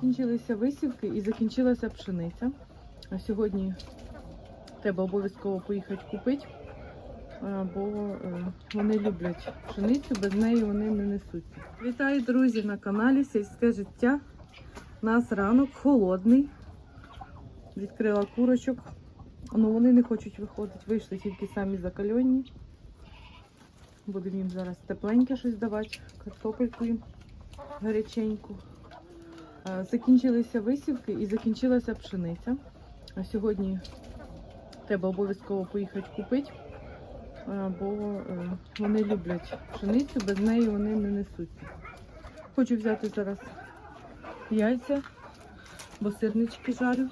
Закінчилися висівки і закінчилася пшениця. А сьогодні треба обов'язково поїхати купити, бо е, вони люблять пшеницю, без неї вони не несуться. Вітаю, друзі, на каналі Сільське життя. У нас ранок холодний. Відкрила курочок. Ну вони не хочуть виходити. Вийшли тільки самі закальонні. Будемо їм зараз тепленьке щось давати, картопельку їм гаряченьку. Е, Закінчилися висівки і закінчилася пшениця. А сьогодні треба обов'язково поїхати купити, е, бо е, вони люблять пшеницю, без неї вони не несуться. Хочу взяти зараз яйця, бо сирнички жарю.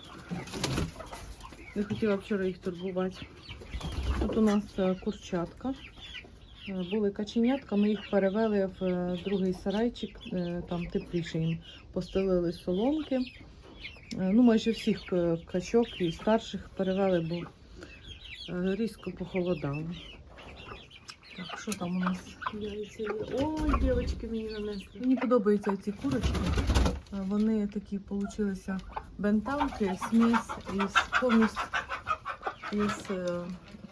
Не хотіла вчора їх турбувати. Тут у нас курчатка. Е, Були каченятка, ми їх перевели в е, другий сарайчик, е, там тепліше їм постелили соломки. Ну, майже всіх качок і старших перевели, бо різко похолодало. Так, що там у нас? Ой, дівчатки мені нанесли. Мені подобаються ці курочки. Вони такі получилися бентамки, смесь із повністю із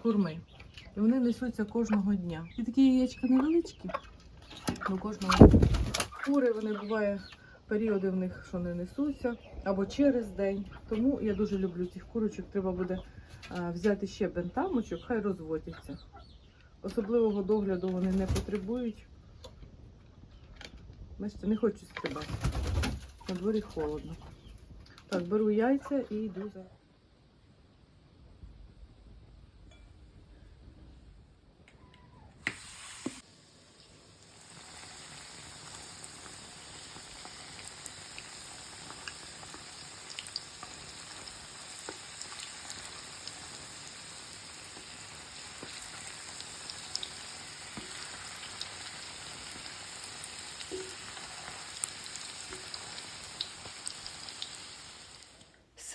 курми. І вони несуться кожного дня. І такі яєчка невеличкі. Ну, кожного. Кури вони буває періоди в них, що не несуться, або через день. Тому я дуже люблю цих курочок. Треба буде е, взяти ще бентамочок, хай розводяться. Особливого догляду вони не потребують. Бачите, не хочу стрибати. На дворі холодно. Так, беру яйця і йду за.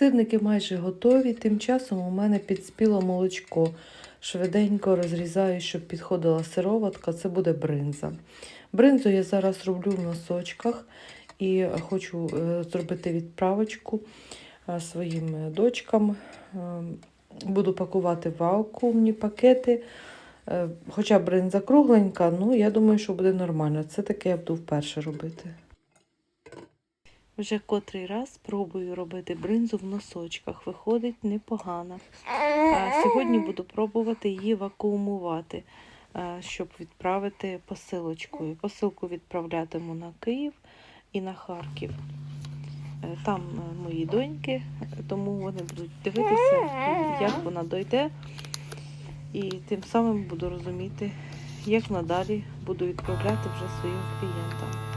Сирники майже готові, тим часом у мене підспіло молочко. Швиденько розрізаю, щоб підходила сироватка, це буде бринза. Бринзу я зараз роблю в носочках і хочу е, зробити відправочку е, своїм дочкам. Е, Буду пакувати вакуумні пакети. Хоча бринза кругленька, ну я думаю, що буде нормально. Це таке я буду вперше робити. Вже котрий раз пробую робити бринзу в носочках. Виходить непогано. Сьогодні буду пробувати її вакуумувати, щоб відправити посилочкою. Посилку відправлятиму на Київ і на Харків. Е, Там е, мої доньки, е, тому вони будуть дивитися, як вона дойде. І тим самим буду розуміти, як надалі буду відправляти вже своїм клієнтам.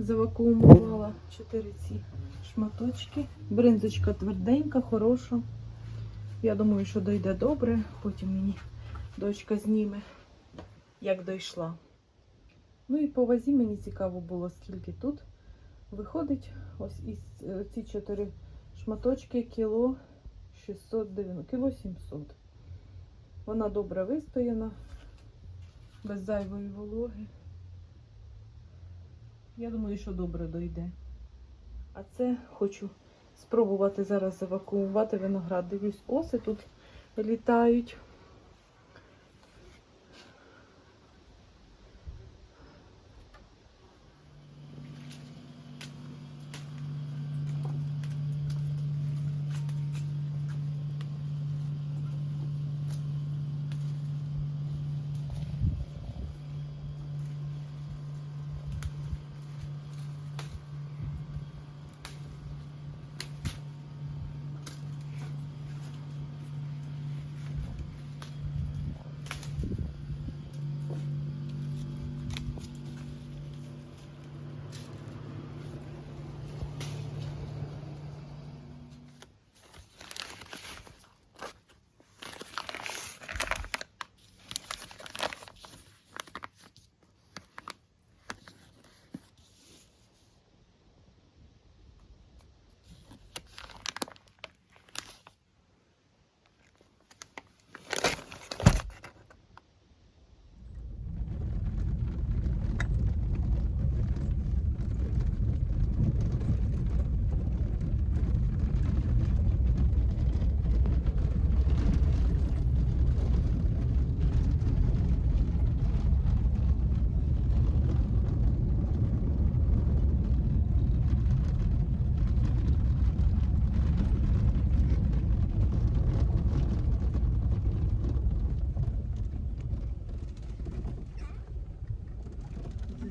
Завакуумувала 4 ці шматочки. Бринзочка тверденька, хороша. Я думаю, що дойде добре. Потім мені дочка зніме, як дійшла. Ну і по вазі мені цікаво було, скільки тут виходить. Ось із е, ці 4 шматочки кіло 690, кіло 700. Вона добре вистояна, без зайвої вологи. Я думаю, що добре дойде. А це хочу спробувати зараз евакуювати виноград. Дивлюсь, оси тут літають.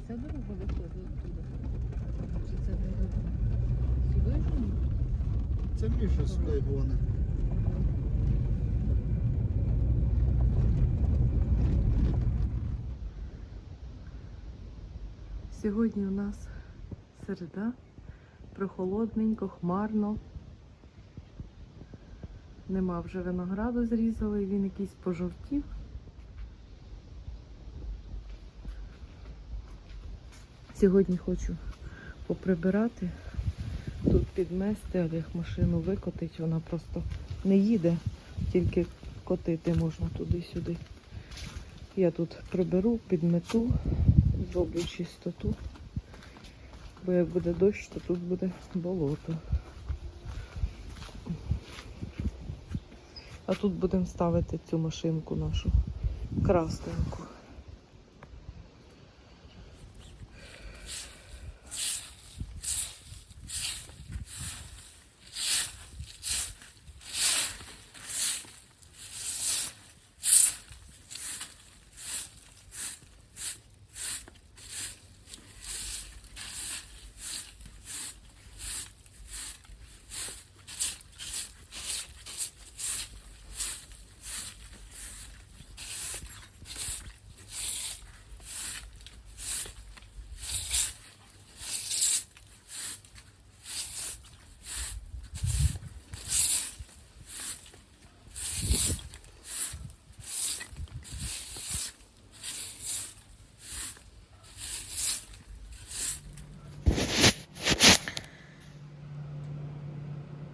ця дорога виходить оттуда? Чи це не дорога? Сюди ж? Це більше сюди вони. Сьогодні у нас середа, прохолодненько, хмарно. Нема вже винограду зрізали, він якийсь пожовтів. Сьогодні хочу поприбирати, тут підмести, Олег машину викотить, вона просто не їде, тільки котити можна туди-сюди. Я тут приберу, підмету, зроблю чистоту. Бо як буде дощ, то тут буде болото. А тут будемо ставити цю машинку нашу красненьку.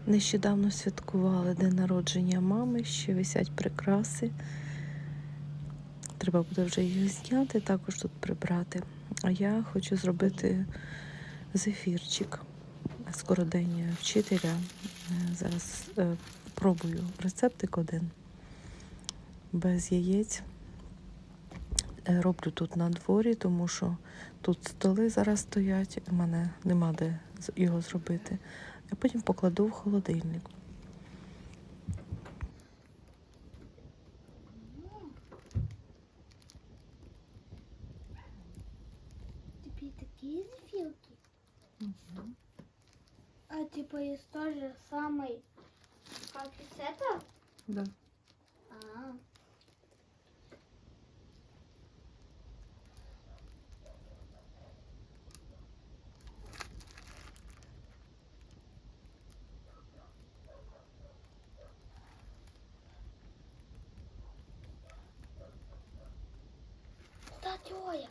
Нещодавно святкували день народження мами, ще висять прикраси. Треба буде вже їх зняти, також тут прибрати. А я хочу зробити зефірчик. День вчителя. Е, Зараз е, пробую рецептик один без яєць. Е, Роблю тут на дворі, тому що тут столи зараз стоять, у мене нема де його зробити. Я потім покладу в холодильник. Тобі такі зефірки? А типа есть той же самый, как и с это? Да. 对呀